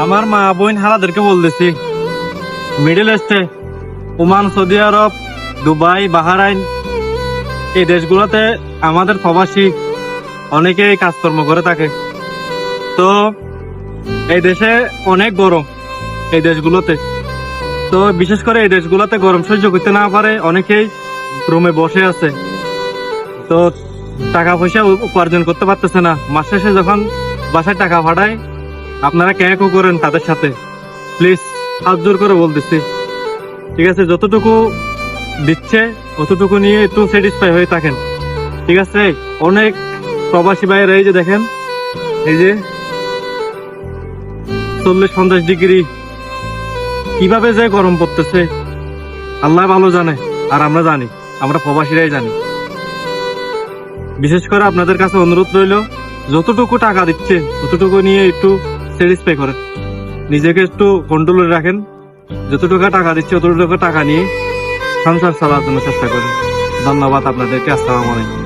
আমার মা বোন হালাদেরকে বলতেছি। মিডল ইস্টে Oman Saudi Arab Dubai Bahrain এই দেশগুলোতে আমাদের প্রবাসী অনেকেই কাজকর্ম করে থাকে। তো এই দেশে অনেক গরম এই দেশগুলোতে। তো বিশেষ করে এই দেশগুলোতে গরম সহ্য করতে না পারে অনেকেই রুমে বসে আছে। তো টাকা পয়সা উপার্জন করতে পারতেছে না। মাস শেষে যখন বাসায় টাকা পাঠায় আপনারা ক্যাঁকও করেন তাদের সাথে। প্লিজ, হাত জোর করে বলতেছি। ঠিক আছে, যতটুকু দিচ্ছে, অতটুকু নিয়ে একটু স্যাটিসফাই হয়ে থাকেন। ঠিক আছে, অনেক প্রবাসী ভাইয়েরা এই যে দেখেন, এই যে চল্লিশ পঞ্চাশ ডিগ্রি, কীভাবে যে গরম পড়তেছে, আল্লাহ ভালো জানে, আর আমরা জানি, আমরা প্রবাসীরাই জানি। বিশেষ করে আপনাদের কাছে অনুরোধ রইল, যতটুকু টাকা দিচ্ছে, ততটুকু নিয়ে একটু স্যাটিসফাই করেন। নিজেকে একটু কন্ট্রোলে রাখেন। যতটুকু টাকা দিচ্ছে ততটুকু টাকা নিয়ে সংসার চালার জন্য চেষ্টা করেন। ধন্যবাদ আপনাদেরকে, আসসালামু আলাইকুম।